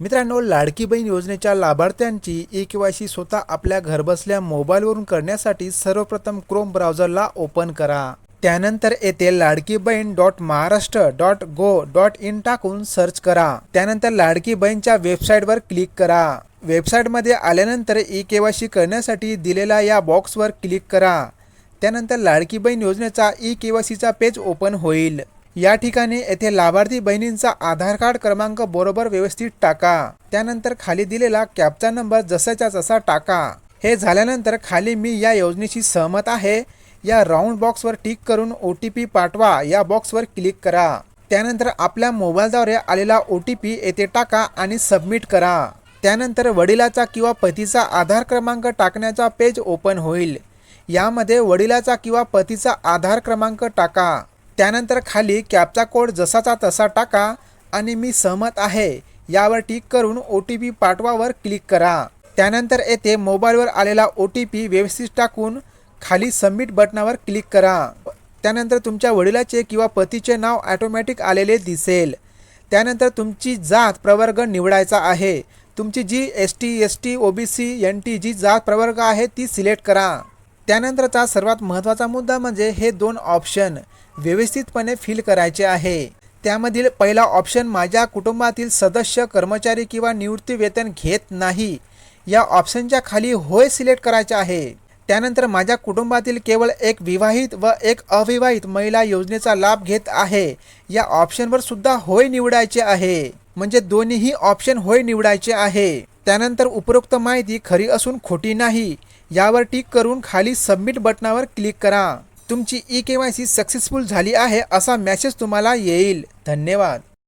मित्रांनो लाडकी बहीण योजनेच्या लाभार्थ्यांची ई के वाय सी स्वतः आपल्या घरबसल्या मोबाईलवरून करण्यासाठी सर्वप्रथम क्रोम ब्राउझरला ओपन करा. त्यानंतर येथे Ladki Bahin dot Maharashtra dot gov dot in टाकून सर्च करा. त्यानंतर लाडकी बहीणच्या वेबसाईटवर क्लिक करा. वेबसाईटमध्ये आल्यानंतर ई के वाय सी करण्यासाठी दिलेल्या या बॉक्सवर क्लिक करा. त्यानंतर लाडकी बहीण योजनेचा ई के वाय सीचा पेज ओपन होईल. या ठिकाणी येथे लाभार्थी बहिणींचा आधार कार्ड क्रमांक बरोबर व्यवस्थित टाका. त्यानंतर खाली दिलेला कॅबचा नंबर जसाच्या तसा टाका. हे झाल्यानंतर खाली मी या योजनेशी सहमत आहे. या राऊंड बॉक्सवर टिक करून ओ टी पी पाठवा. या बॉक्सवर क्लिक करा. त्यानंतर आपल्या मोबाईलद्वारे आलेला ओ टी पी येथे टाका आणि सबमिट करा. त्यानंतर वडिलाचा किंवा पतीचा आधार क्रमांक टाकण्याचा पेज ओपन होईल. यामध्ये वडिलाचा किंवा पतीचा आधार क्रमांक टाका. त्यानंतर खाली कॅपचा कोड जसाचा तसा टाका आणि मी सहमत आहे. यावर टिक करून ओ टी पी पाठवावर क्लिक करा. त्यानंतर येथे मोबाईलवर आलेला ओ टी पी व्यवस्थित टाकून खाली सबमिट बटनावर क्लिक करा. त्यानंतर तुमच्या वडिलाचे किंवा पतीचे नाव ॲटोमॅटिक आलेले दिसेल. त्यानंतर तुमची जात प्रवर्ग निवडायचा आहे. तुमची जी S T S T O B C N T जी जात प्रवर्ग आहे ती सिलेक्ट करा. त्यानंतरचा सर्वात महत्त्वाचा मुद्दा म्हणजे हे दोन ऑप्शन व्यवस्थितपणे फिल करायचे आहे. त्यामधील पहिला ऑप्शन माझ्या कुटुंबातील सदस्य कर्मचारी किंवा निवृत्ती वेतन घेत नाही. या ऑप्शनच्या खाली होय सिलेक्ट करायचे आहे. त्यानंतर माझ्या कुटुंबातील केवळ एक विवाहित व एक अविवाहित महिला योजनेचा लाभ घेत आहे. या ऑप्शनवर सुद्धा होय निवडायचे आहे. म्हणजे दोन्हीही ऑप्शन होय निवडायचे आहे. त्यानंतर उपरोक्त माहिती खरी असून खोटी नाही. यावर टिक करून खाली सबमिट बटनावर क्लिक करा. तुमची E K Y C successful झाली आहे असा मेसेज तुम्हाला येईल. धन्यवाद.